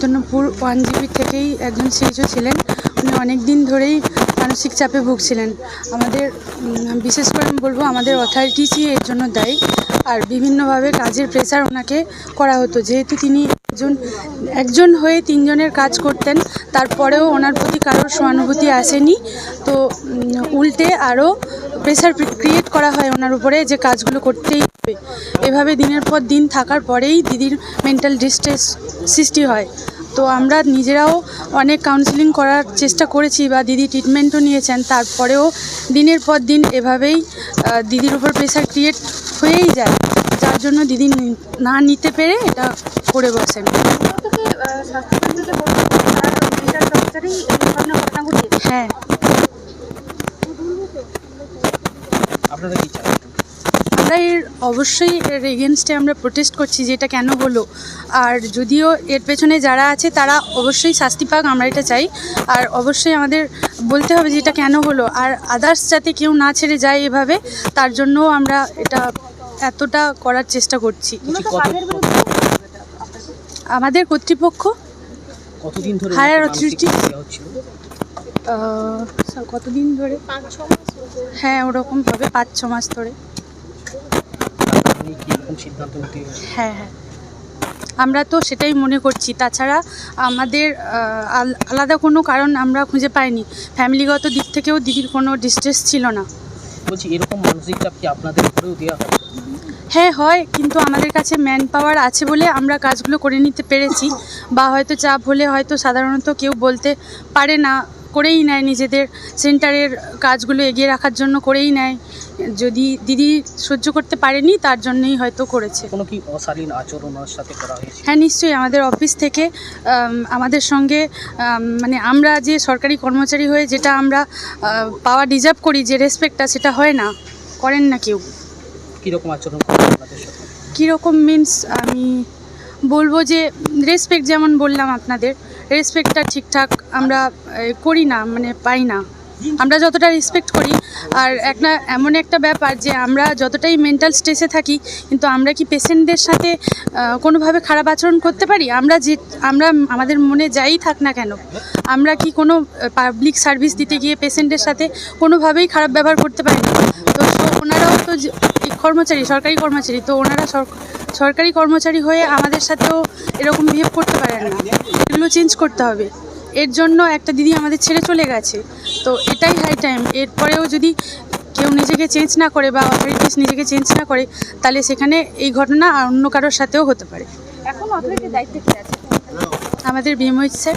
Chaitanyapur one GB থেকেই একজন CHO ছিলেন। উনি অনেক দিন ধরেই মানসিক চাপে ভুগছিলেন। আমাদের বিশেষ করে আমি বলব আমাদের অথরিটিসই এর জন্য দায়ী। আর বিভিন্নভাবে কাজের প্রেসার ওনাকে করা হতো। যেহেতু তিনি একজন একজন হয়ে তিনজনের কাজ করতেন, তারপরেও ওনার প্রতি কারোর সহানুভূতি আসেনি। তো উল্টে আরও প্রেসার ক্রিয়েট করা হয় ওনার উপরে যে কাজগুলো করতেই হবে। এভাবে দিনের পর দিন থাকার পরেই দিদির মেন্টাল ডিস্ট্রেস সৃষ্টি হয়। তো আমরা নিজেরাও অনেক কাউন্সিলিং করার চেষ্টা করেছি বা দিদি ট্রিটমেন্টও নিয়েছেন তারপরেও দিনের পর দিন এভাবেই দিদির উপর প্রেশার ক্রিয়েট হয়েই যায়। যার জন্য দিদি না নিতে পেরে এটা করে বসেন। থেকে স্বাস্থ্যকেন্দ্র থেকে বলছে তার মেন্টাল টর্চারেই এই ধরনের ঘটনা ঘটিয়েছে হ্যাঁ আপনারা কি চান? আমরা এর অবশ্যই এর এগেনস্টে আমরা প্রোটেস্ট করছি যে এটা কেন হলো। আর যদিও এর পেছনে যারা আছে তারা অবশ্যই শাস্তি পাক আমরা এটা চাই। আর অবশ্যই আমাদের বলতে হবে যে এটা কেন হলো। আর আদার্স যাতে কেউ না ছেড়ে যায় এভাবে তার জন্যও আমরা এটা এতটা করার চেষ্টা করছি। আমাদের কর্তৃপক্ষ? কাদের বিরুদ্ধে কতদিন ধরে স্যার, কতদিন ধরে? হ্যাঁ ওরকম হবে পাঁচ ছ মাস ধরে। হ্যাঁ হ্যাঁ। আমরা তো সেটাই মনে করছি। তাছাড়া আমাদের আলাদা কোনো কারণ আমরা খুঁজে পাইনি। ফ্যামিলিগত দিক থেকেও দিদির কোনো ডিস্ট্রেস ছিল না। বলছি এরকম মানসিক চাপ কি আপনাদের উপরেও দেওয়া হয়? হ্যাঁ হয় কিন্তু আমাদের কাছে ম্যান পাওয়ার আছে বলে আমরা কাজগুলো করে নিতে পেরেছি। বা হয়তো চাপ হলে হয়তো সাধারণত কেউ বলতে পারে না। করেই নেয় নিজেদের সেন্টারের কাজগুলো এগিয়ে রাখার জন্য করেই নেয়। যদি দিদি সহ্য করতে পারেনি তার জন্যই হয়তো করেছে। কোনো কি অশালীন আচরণ সাথে করা হয়েছে? হ্যাঁ নিশ্চয়ই আমাদের অফিস থেকে আমাদের সঙ্গে মানে আমরা যে সরকারি কর্মচারী হয়ে যেটা আমরা পাওয়া ডিজার্ভ করি যে রেসপেক্টটা সেটা হয় না। করেন না কেউ। কীরকম আচরণ কীরকম মিন্স আমি বলব যে রেসপেক্ট যেমন বললাম আপনাদের রেসপেক্টটা ঠিকঠাক আমরা করি না মানে পাই না। আমরা যতটা রেসপেক্ট করি, আর একটা এমন একটা ব্যাপার যে আমরা যতটাই মেন্টাল স্ট্রেসে থাকি, কিন্তু আমরা কি পেশেন্টদের সাথে কোনোভাবে খারাপ আচরণ করতে পারি? আমরা যে, আমরা আমাদের মনে যাই থাক না কেন, আমরা কি কোনো পাবলিক সার্ভিস দিতে গিয়ে পেশেন্টের সাথে কোনোভাবেই খারাপ ব্যবহার করতে পারি না? তো ওনারাও তো কর্মচারী, সরকারি কর্মচারী, তো ওনারা সরকারি কর্মচারী হয়ে আমাদের সাথেও এরকম বিহেভ করতে পারেন না। এগুলো চেঞ্জ করতে হবে। এর জন্য একটা দিদি আমাদের ছেড়ে চলে গেছে। তো এটাই হাই টাইম এরপরেও যদি কেউ নিজেকে চেঞ্জ না করে বা অথরিটিস নিজেকে চেঞ্জ না করে তাহলে সেখানে এই ঘটনা আর অন্য কারোর সাথেও হতে পারে। এখন অথরিটির দায়িত্বে কি আছে? আমাদের ভীম স্যার।